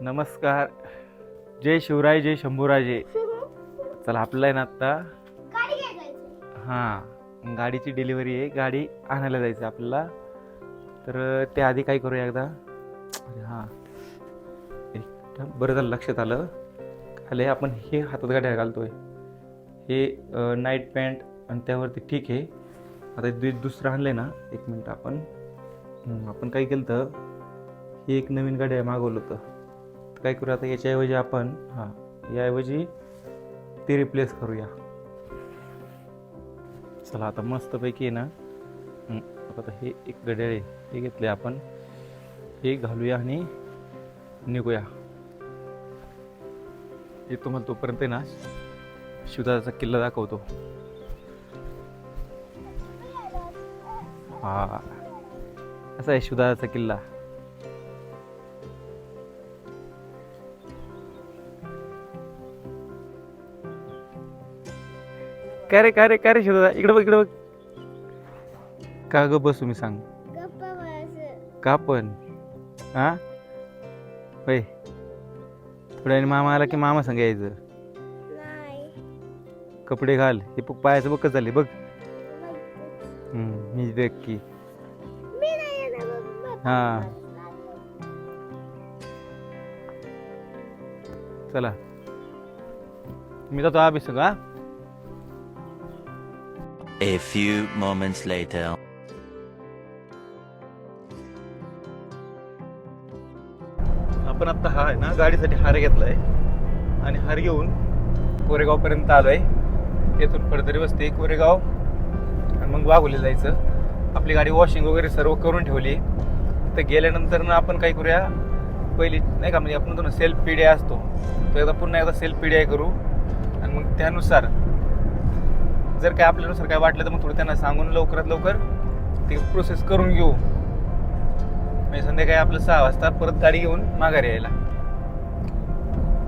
नमस्कार. जय शिवराय जय शंभूराजे. चला आपलं आहे ना आत्ता. हां गाडीची डिलिव्हरी आहे. गाडी आणायला जायचं आहे आपल्याला. तर ते आधी काय करूया एकदा? हां. एक बरं झालं लक्षात आलं. आले आपण हे हातात गाड्या घालतोय. हे नाईट पॅन्ट आणि त्यावरती ठीक आहे. आता दु दुसरं आणलं आहे ना एक मिनटं आपण. आपण काय केलं तर ही एक नवीन गाडी मागवलं होतं. तर काय करूया आता याच्याऐवजी आपण हां याऐवजी ते रिप्लेस करूया. चला आता मस्तपैकी आहे ना आता हे एक घड्याळ आहे हे घेतले आपण. हे घालूया आणि निघूया. हे तुम्हाला तोपर्यंत ना शिवदाचा किल्ला दाखवतो. हा. असा आहे शिवदाचा किल्ला. काय रे काय रे काय रे शिवदा इकडे बघ इकडे बघ. का ग बसू मी सांग. का पण? हा होय. थोड्या मामा आला की मामा संग यायचं? नाही. कपडे घाल. हे बघ पायाचं बघ कसं झाले बघ. हम्म, मी देख की. हा. चला. मी जातो अभि संग हा? A few moments later. आपण आता हा आहे ना गाडीसाठी हार घेतलाय. आणि हार घेऊन कोरेगाव पर्यंत आलोय. येथून फडतरी वस्ती कोरेगाव. आणि मग वाघोली जायचं. आपली गाडी वॉशिंग वगैरे सर्व करून ठेवली. तर गेल्यानंतर ना आपण काय करूया पहिली नाही का म्हणजे आपण तो सेल्फ पी डी आय असतो. तो एकदा पुन्हा एकदा सेल्फ पी डी आय करू. आणि मग त्यानुसार जर काय आपल्यानुसार काय वाटलं तर मग थोडं त्यांना सांगून लवकरात लवकर ते प्रोसेस करून घेऊ. म्हणजे संध्याकाळी आपलं सहा वाजता परत गाडी घेऊन माघारी यायला.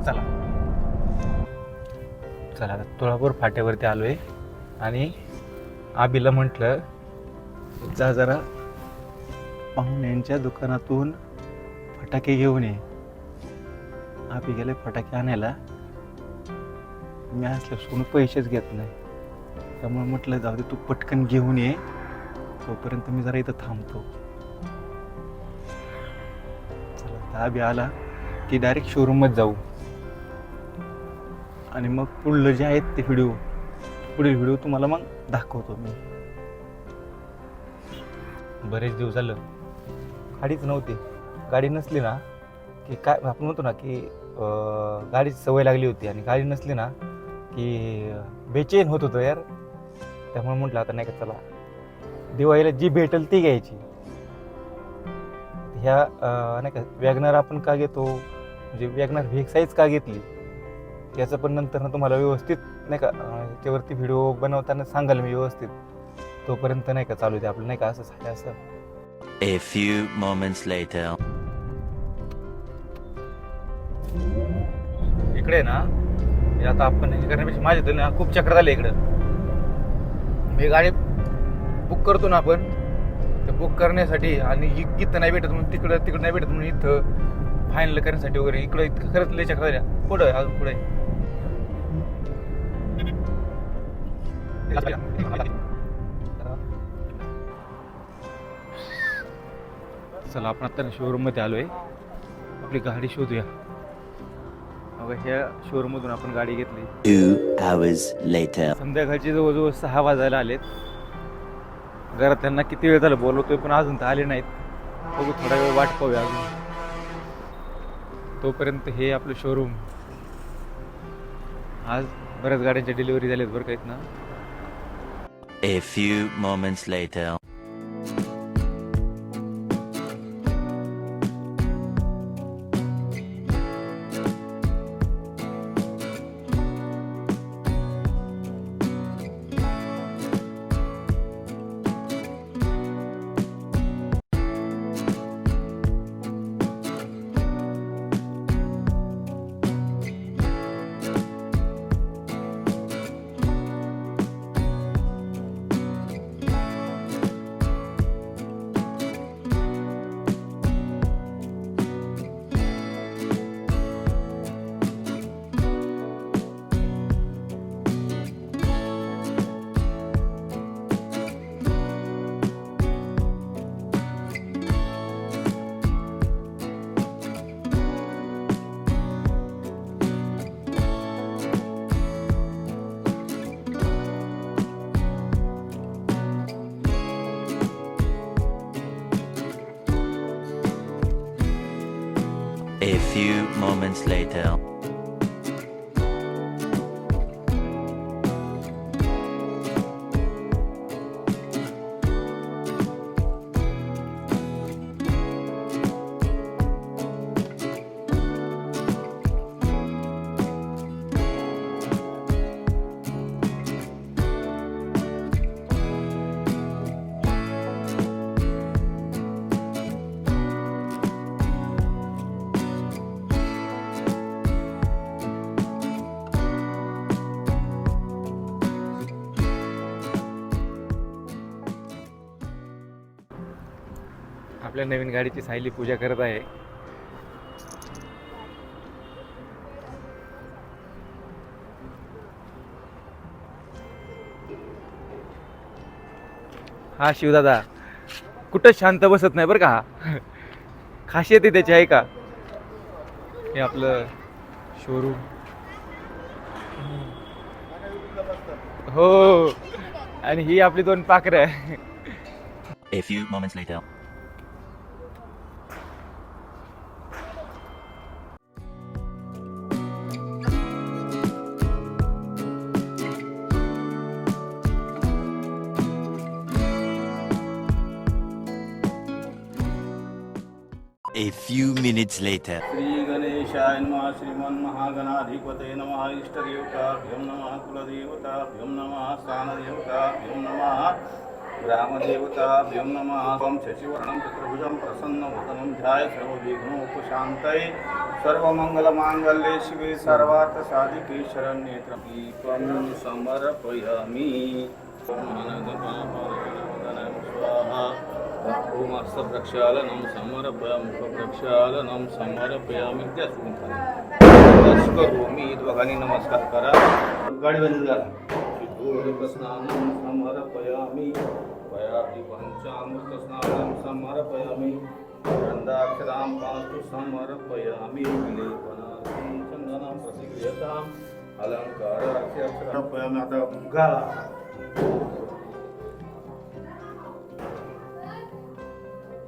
चला. चला आता तुळापूर फाट्यावरती आलोय. आणि आबीला म्हटलं जा जरा पाहुण्यांच्या दुकानातून फटाके घेऊन ये. आबी गेले फटाके आणायला. मी असल्यापासून पैसेच घेत नाही. त्यामुळे म्हटलं जाऊ दे तू पटकन घेऊन ये. तोपर्यंत मी जरा इथं थांबतो. चला दाबी आला की डायरेक्ट शोरूममध्ये जाऊ. आणि मग पुढलं जे आहेत ते व्हिडिओ पुढील व्हिडिओ तुम्हाला मग दाखवतो मी. बरेच दिवस झालं. गाडीच नव्हती. गाडी नसली ना की काय आपण म्हणतो ना की गाडीची सवय लागली होती. आणि गाडी नसली ना की बेचैन होत होतं यार. त्यामुळे म्हटलं आता नाही का चला. दिवाळीला जी भेटेल ती घ्यायची. ह्या नाही का वॅगनर आपण का घेतो? म्हणजे वॅगनर व्हेक साईज का घेतली? याचं पण नंतर ना तुम्हाला व्यवस्थित नाही का याच्यावरती व्हिडिओ बनवताना सांगाल मी व्यवस्थित. तोपर्यंत नाही का चालू दे आपलं नाही का असं आहे असं. A few moments later. इकडे ना हे आता आपण हे करण्यापेक्षा माझ्या तरी ना खूप चक्र झाले इकडं. मी गाडी बुक करतो ना आपण ते बुक करण्यासाठी आणि इ- इथं नाही भेटत म्हणून तिकडं तिकडं नाही भेटत म्हणून इथं फायनल करण्यासाठी वगैरे. इकडं इतकं खरंच लय चक्र झाल्या पुढं अजून पुढे चला आपण आता शोरूममध्ये आलोय. आपली गाडी शोधूया. अगं ह्या शोरूम मधून आपण गाडी घेतली. Hours later. संध्याकाळचे जवळजवळ सहा वाजायला आलेत. घरात त्यांना किती वेळ झाला बोलवतोय पण अजून तर आले नाहीत. बघू थोडा वेळ वाट पाहूया अजून. तोपर्यंत हे आपलं शोरूम आज बऱ्याच गाड्यांच्या डिलिव्हरी झाल्यात बरं काहीत ना A few moments later. Moments later. आपल्या नवीन गाडीची सायली पूजा करत आहे. हा शिवदादा कुठं शांत बसत नाही बरं का हा? खासियत आहे त्याची आहे का? हे आपलं शोरूम हो आणि ही आपली दोन पाखरं आहे. A few moments later. A few minutes later. Shri గణేశాయ నమ శ్రీమన్ మహాగణాధిపతే నమ ఇష్టదేవతాభ్యం నమ కులదేవతాభ్యం నమ స్థానదేవతాభ్యం నమ గ్రామదేవతాభ్యం నమ త్వం శశివర్ణం చతుర్భుజం ప్రసన్నవదనం ధ్యాయ సర్వవిఘ్నోపశాంతై సర్వమంగళమాంగళ్యే శివే సర్వార్థసాధికే శరణ్యేత్రం దీపం సమర్పయామి స్వాహ स्वाहा ओमस्त प्रक्षालनं समर्पया मुखप्रक्षालनं समर्पयामि त्या सुगंधाने करोमि दोघांनी नमस्कार करा। गाडी झाला करा स्नानं समर्पयामि। वयाति पञ्चामृतस्नानं समर्पयामि। गन्धाक्षरां पास्तु समर्पयामि। विलेपनार्थं चन्दनं प्रतिक्रियताम् अलङ्कारार्थ्य समर्पयामि आता गाला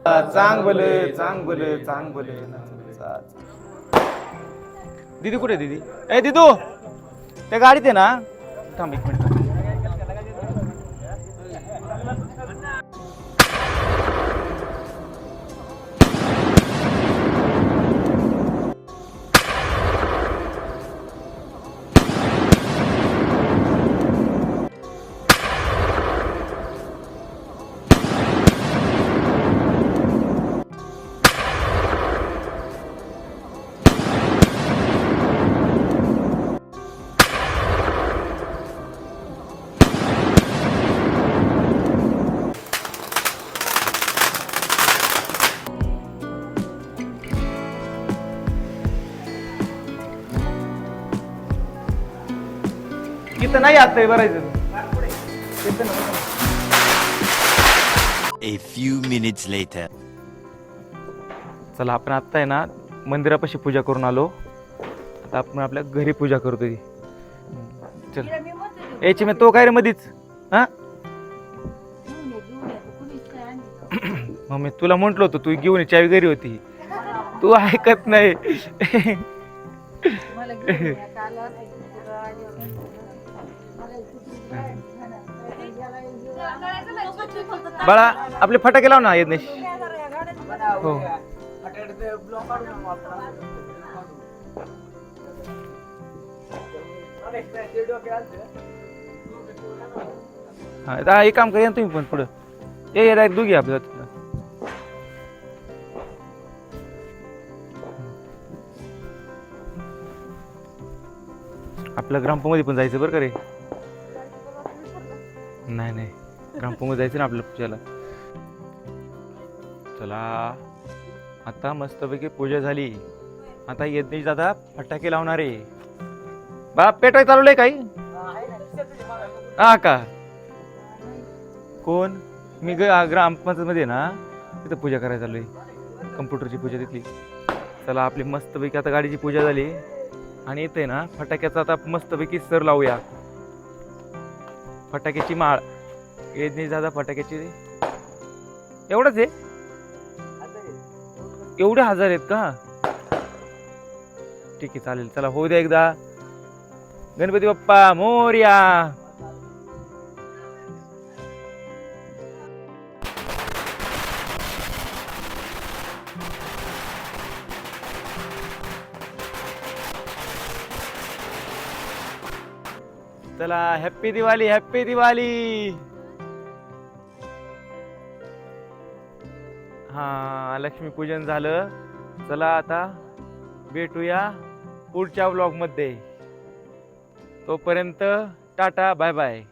चांग बोल चांग बोल चांग बोल दीदी कुठे आहे दीदी? ए दीदू! त्या गाडीत आहे ना? थांब एक मिनिट. इथं नाही आता नाही. A few minutes later. चला आपण आत्ता आहे ना मंदिरापाशी पूजा करून आलो. आता आपण आपल्या घरी पूजा करतोय चल. याची मी तो काय रे मधीच. हा? मम्मी तुला म्हंटल होतं तू घेऊन ये, चावी घरी होती. तू ऐकत नाही. मला घेऊन या, काल आली बाळा आपले फटाके लाव ना येत नाही हो हा एक काम करा ना तुम्ही पण पुढं. ये ये डायरेक्ट दोघी आपल्या आपल्या ग्रामपमध्ये पण जायचं बरं का रे. नाही नाही. ग्रामपंचायत जायचं ना आपल्या पूजेला. चला. आता मस्तपैकी पूजा झाली. आता यज्ञेश दादा फटाके लावणार. आहे बाप पेटवाय चालवलंय काही. हा का? कोण? मी ग ना तिथं पूजा करायला चाललोय. कम्प्युटरची पूजा तिथली. चला आपली मस्तपैकी आता गाडीची पूजा झाली. आणि इथे ना फटाक्याचा आता मस्तपैकी सर लावूया. फटाक्याची माळ. यज्ञेश दादा फटाक्याची. एवढंच आहे? एवढे हजार आहेत का? ठीक आहे चालेल. चला होऊ द्या एकदा. गणपती बाप्पा मोर्या. चला हॅप्पी दिवाळी हॅप्पी दिवाळी. हा लक्ष्मीपूजन झालं. चला आता भेटूया पुढच्या ब्लॉगमध्ये तोपर्यंत टाटा बाय बाय